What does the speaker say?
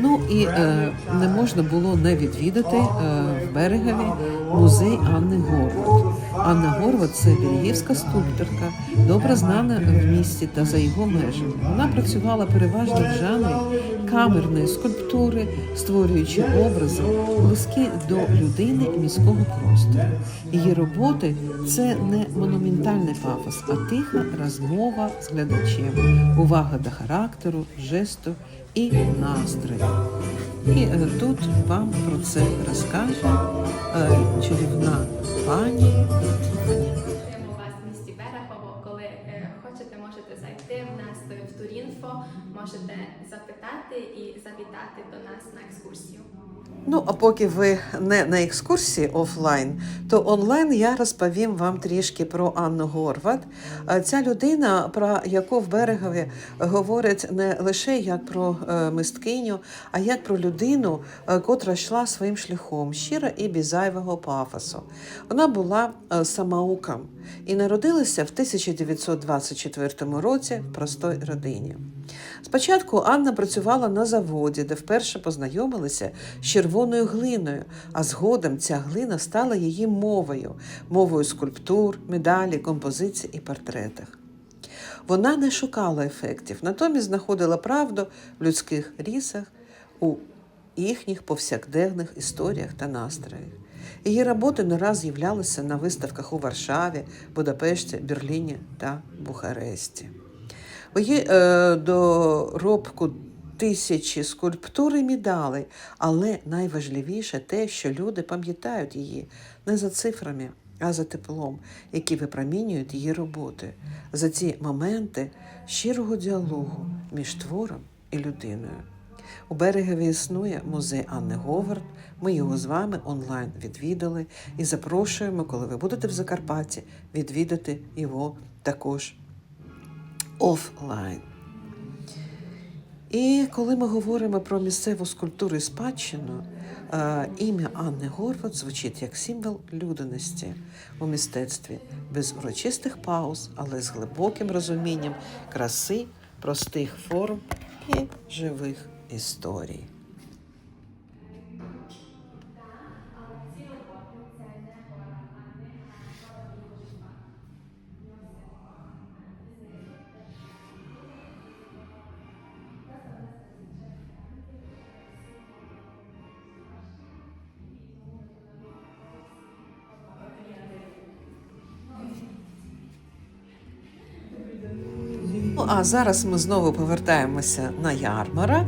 Ну і е, не можна було не відвідати е, в берегові музей Анни Горват. Анна Горват це бельгівська скульпторка, добре знана в місті та за його межами. Вона працювала переважно в жанрі камерної скульптури, створюючи образи, близькі до людини міського простору. Її роботи це не монументальний пафос, а тиха розмова з глядачем, увага до характеру, жесту і настрою. І е, тут вам про це розкаже чарівна пані. У місті Берехово, Коли е, хочете, можете зайти в нас в Турінфо, можете запитати і завітати до нас на екскурсію. Ну, а поки ви не на екскурсії офлайн, то онлайн я розповім вам трішки про Анну Горват. Е, Ця людина, про яку в берегові говорять не лише як про е, мисткиню, а як про людину, е, котра йшла своїм шляхом щиро і без зайвого пафосу. Вона була самоуком і народилася в 1924 році в простій родині. Спочатку Анна працювала на заводі, де вперше познайомилася з червоною глиною, а згодом ця глина стала її мовою, мовою скульптур, медалі, композицій і портретах. Вона не шукала ефектів, натомість знаходила правду в людських рісах, у їхніх повсякденних історіях та настроях. Її роботи не раз з'являлися на виставках у Варшаві, Будапешті, Берліні та Бухаресті. Її е, доробку тисячі скульптур і медалей, але найважливіше те, що люди пам'ятають її не за цифрами, а за теплом, які випромінюють її роботи, за ці моменти щирого діалогу між твором і людиною. У берегові існує музей Анни Говард. Ми його з вами онлайн відвідали і запрошуємо, коли ви будете в Закарпатті, відвідати його також офлайн. І коли ми говоримо про місцеву скульптуру і спадщину, е, ім'я Анни Горват звучить як символ людяності у мистецтві, без урочистих пауз, але з глибоким розумінням краси, простих форм і живих історій. Ну а зараз ми знову повертаємося на ярмарок.